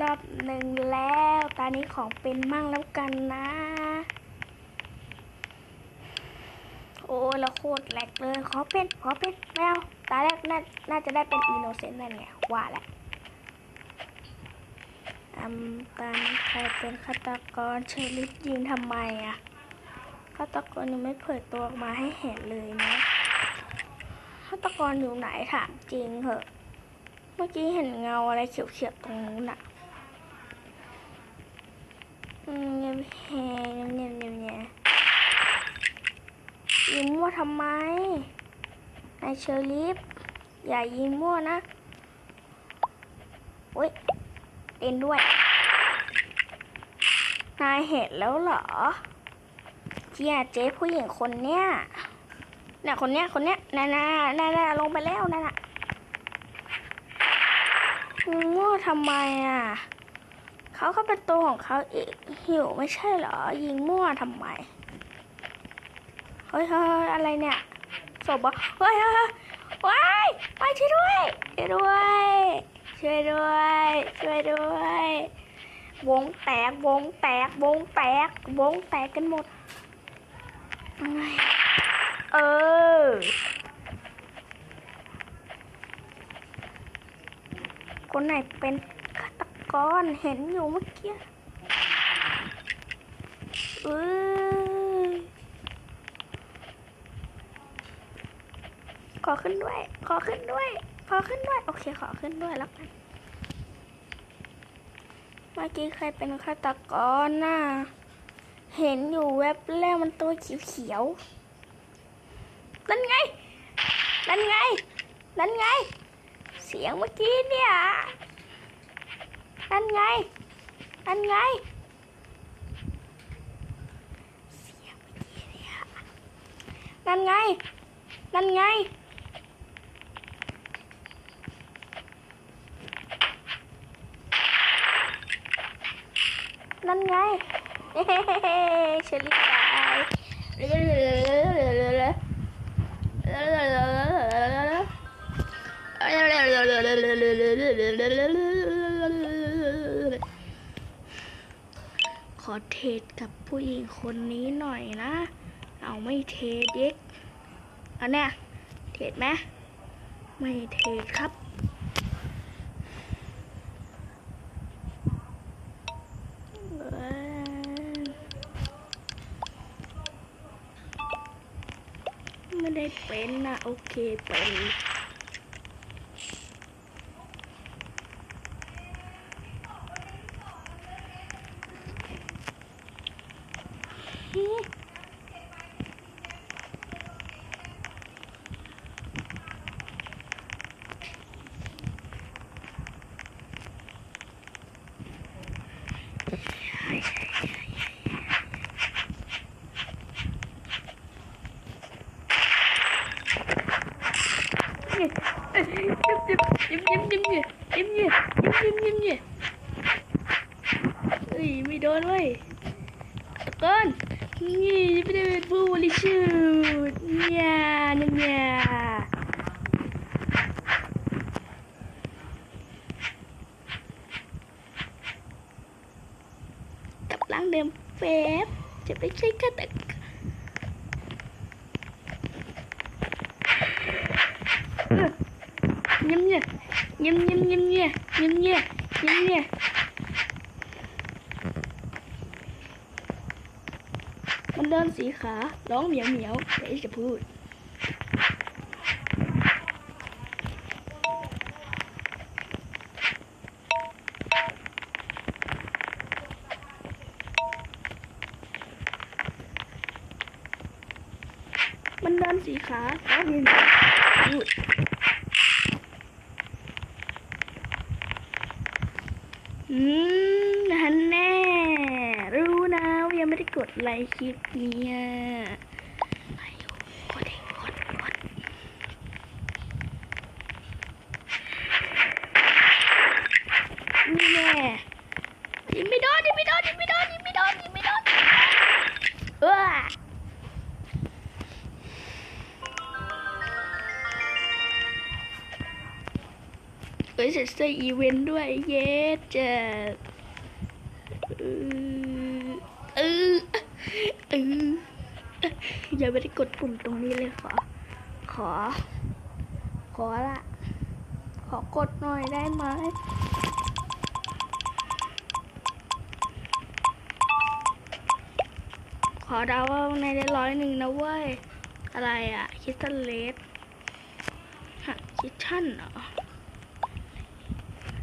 รอบหนึ่งแล้ว ตอนนี้ของเป็นมั่งแล้วกันนะ โอ้ยแล้วโคตรแหลกเลย ขอเป็น ขอเป็นไม่เอาตาแรกน่าน่าจะได้เป็นอินโนเซนต์นั่นไง ว่าแหละอืมตอนนี้ใครเป็นฆาตกรเชอริฟยิงทำไมอะฆาตกรยังไม่เผยตัวออกมาให้เห็นเลยนะฆาตกรอยู่ไหนถามจริงเหอะ เมื่อกี้เห็นเงาอะไรเขียวๆตรงนู้นอะ เงียบแฮเงียเงียเงียยิงมั่วทำไมนายเชอริฟอย่ายิงมั่วนะโอ้ยเต้นด้วย นายเห็นแล้วเหรอเจียเจ๊ผู้หญิงคนเนี้ยน่ะคนเนี้ยคนเนี้ยน่ะน่ะน่ะน่ะลงไปแล้วน่ะน่ะยิงมั่วทำไมอะ เขาก็เป็นตัวของเขาเองหิวไม่ใช่เหรอ ยิงมั่วทำไมเฮ้ยเฮ้ยอะไรเนี่ยศพเหรอะเฮ้ยเฮ้ยเฮ้ยว้ายไปช่วยด้วยช่วยด้วย ช่วยด้วย ช่วยด้วย วงแตก วงแตก วงแตก วงแตกกันหมด เออคนไหนเป็น ฆาตกรเห็นอยู่เมื่อกี้เอ้ยขอขึ้นด้วย ขอขึ้นด้วย ขอขึ้นด้วย โอเค ขอขึ้นด้วยแล้วกัน เมื่อกี้ใครเป็นฆาตกรน่ะ เห็นอยู่แวบแรกมันตัวเขียวๆ นั่นไง นั่นไง นั่นไง เสียงเมื่อกี้เนี่ย anh ngay. Anh ngay. Nhanh ngay. Nhanh ngay. Nhanh ngay. Xử lý lại อเทสกับผู้หญิงคนนี้หน่อยนะ เอาไม่เทสเด็กอันเนี้ยเทสไหมไม่เทสครับไม่ได้เป็นนะโอเคเป็น Dim, dim, dim, dim gì Dim gì Dim, dim, dim gì Ui, mày đồn vậy Con. Nhi, bây giờ bù lì shoot Nhà, nhà, nhà Tập lắng đêm phép. Chụp đánh cháy cắt đặc ยมเนี่ยยิ้มยิ้มยิ้มเนี่ยยิ้มเนี่ยยิ้มเนี่ยมันเดินสีขาร้องเหมียวเหมียวแต่อีจะพูดมันเดินสีขาร้องเหมียวเหมียวพูด ไลค์คลิปเนี้ยไปอยู่กดเองกดกดนี่แน่ยิงไม่โดนยิงไม่โดนยิงไม่โดนยิงไม่โดนยิงไม่โดนเออเอ้ยใส่เสื้ออีเวนต์ด้วย เย้จะเออเออเออ อย่าไปได้กดปุ่มตรงนี้เลยขอ ขอ ขอละ ขอกดหน่อยได้ไหมขอเดาว่าในได้ร้อยหนึ่งนะเว้ย อะไรอะคิสตันเลสฮะคิทชั่นเหรอ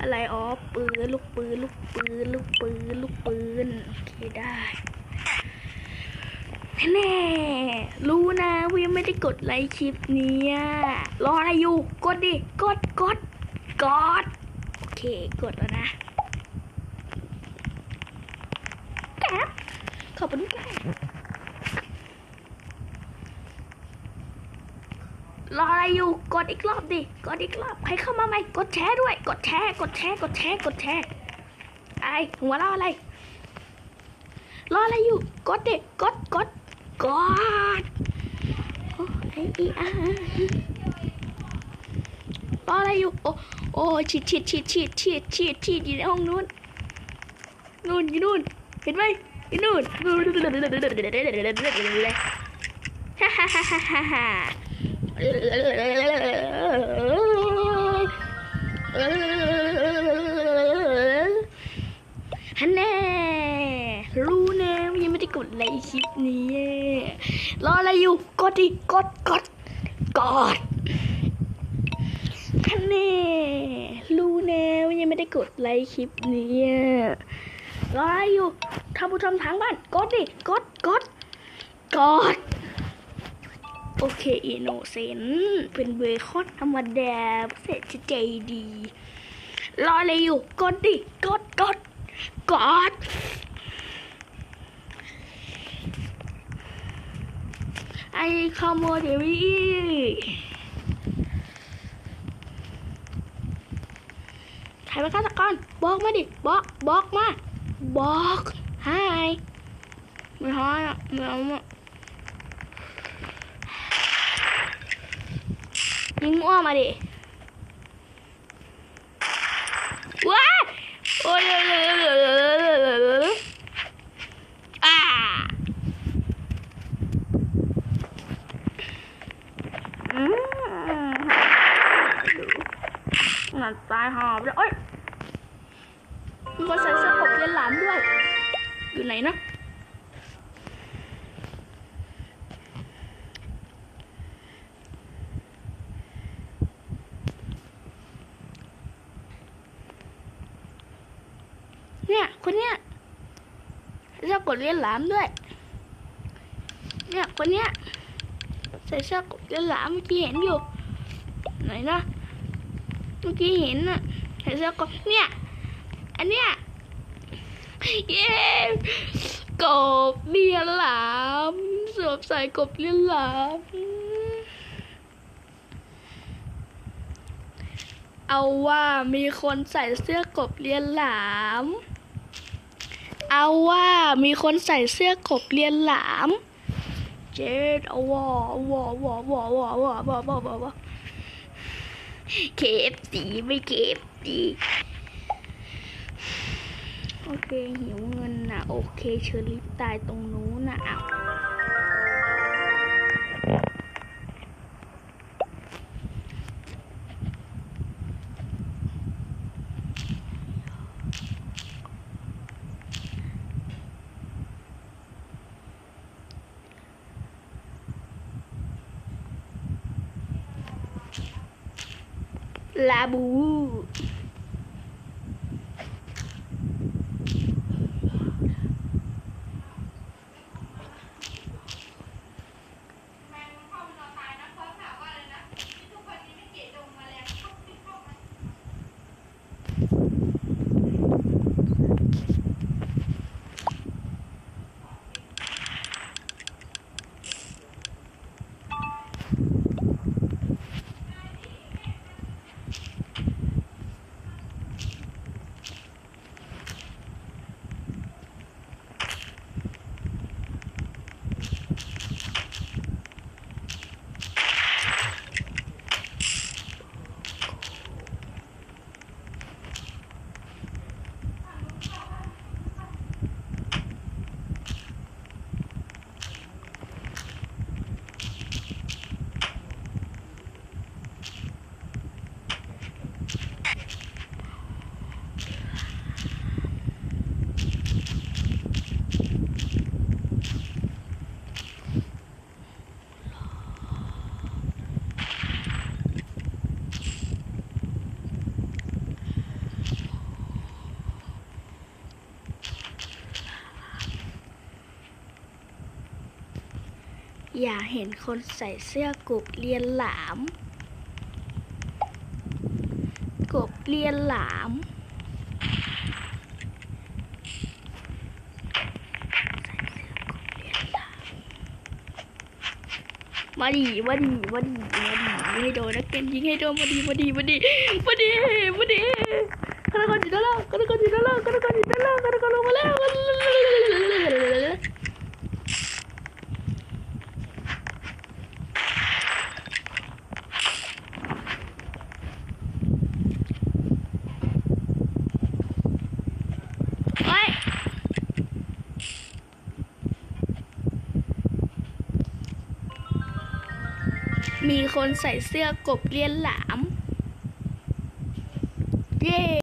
อะไรอ๋อปืนลูกปืนลูกปืนลูกปืนลูกปืนโอเคได้ แน่รู้นะว่ายังไม่ได้กดไลค์คลิปนี้รออะไรอยู่ กดดิ กดกดกด โอเค กดแล้วนะแก๊บขอบคุณแก๊บรออะไรอยู่ กดอีกรอบดิ กดอีกรอบ ใครเข้ามาใหม่ กดแชร์ด้วย กดแชร์ กดแชร์ กดแชร์ กดแชร์ ไอหัวเราะอะไร รออะไรอยู่ กดดิ กดกด กดโอ้ไออีอารออะไรอยู่ โอ้โอ้ฉีดฉีดฉีดฉีดฉีดฉีดฉีดอยู่ในห้องนู้นนู่นอยู่นู่น เห็นไหมอยู่นู่นฮ่าฮ่าฮ่าฮ่าฮ่าฮ่าฮันแน่ รู้นะว่ายังไม่ได้กดไล คลิปนี้ รออะไรอยู่ กดดิกดกดกดฮันแน่รู้นะว่ายังไม่ได้กดไลค์คลิปนี้รออะไรอยู่ท่านผู้ชมทางบ้าน กดดิกดกดกดโอเคอินโนเซนเป็นเบคอนธรรมดาพิเศษใจดี รออะไรอยู่ กดดิ กดกดกด ไอคอมโมเดวี่ใครเป็นฆาตกรบอกมาดิบอกบอกมาบอกไฮไม่ฮอยอะไม่เอาอะยิงมั่วมาดิ ว้าโอ้ยอ่าอืมหนัดตายหอบเลยโอ้ยมีคนใส่เสื้อกบเลียนหลามด้วย อยู่ไหนนะเนี่ย คนเนี้ยส่เสื้อกดเลียนหลามด้วย เนี่ยคนเนี้ยใส่เสื้อกดเลียนหลามเมื่อกี้เห็นอยู่ไหนนะเมื่อกี้เห็นน่ะใส่เสื้อกดเนี่ย อันเนี้ย เย้กบเลียนหลามสวมใส่กบเลียนหลามเอาว่ามีคนใส่เสื้อกบเลียนหลาม เอาว่ามีคนใส่เสื้อกบเลียนหลาม เจ็ดเอาว่าว่าว่าว่าว่าว่าว่าว่าว่าว่าเคฟสีไม่เคฟสี โอเคหิวเงินนะโอเคเชอรี่ตายตรงนู้นนะอ้าวลาบู อย่าเห็นคนใส่เสื้อกบเลียนหลาม กบเลียนหลาม มาดีมาดีมาดีมาดียิงให้โดนนะเกนยิงให้โดนมาดีมาดีมาดีมาดีมาดีฆาตกรอยู่ด้านล่างฆาตกรอยู่ด้านล่างฆาตกรอยู่ด้านล่างฆาตกรลงมาแล้วเฮ้ย มี คนใส่เสื้อกบเลียนหลาม